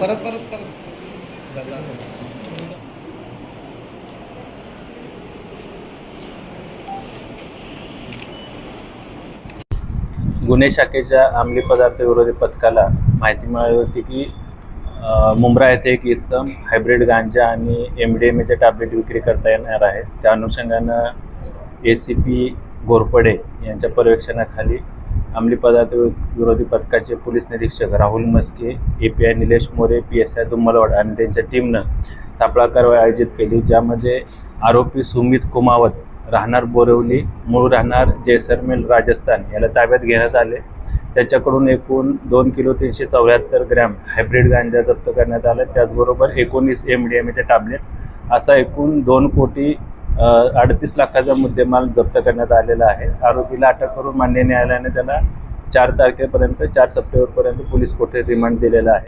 परत परत परत गुन्हे शाखेच्या अंमली पदार्थ विरोधी पथकाला माहिती मिळाली होती की मुंब्रा येथे एक इसम हायब्रिड गांजा आणि एम डी एम एच्या टॅबलेट विक्री करता येणार आहे. त्या अनुषंगानं ए सी पी घोरपडे यांच्या पर्यवेक्षणाखाली अंमली पदार्थ विरोधी पथकाचे पोलीस निरीक्षक Rahul Maske A P I Nilesh More P S I Dummalwad आणि त्यांच्या टीमनं सापळा कारवाई आयोजित केली ज्यामध्ये आरोपी सुमित कुमावत राहणार बोरवली मूळ राहणार जैसरमेल राजस्थान याला ताब्यात घेण्यात आले. त्याच्याकडून एकूण दोन किलो तीनशे चौऱ्याहत्तर ग्रॅम हायब्रिड गांजा जप्त करण्यात आला. त्याचबरोबर एकोणीस एम डी एम एचे टॅबलेट असा एकूण दोन कोटी अडतीस लाखाचा मुद्देमाल जप्त करण्यात आलेला आहे. आरोपीला अटक करून मान्य न्यायालयाने त्याला चार तारखेपर्यंत चार सप्टेंबरपर्यंत पोलीस कोठे रिमांड दिलेला आहे.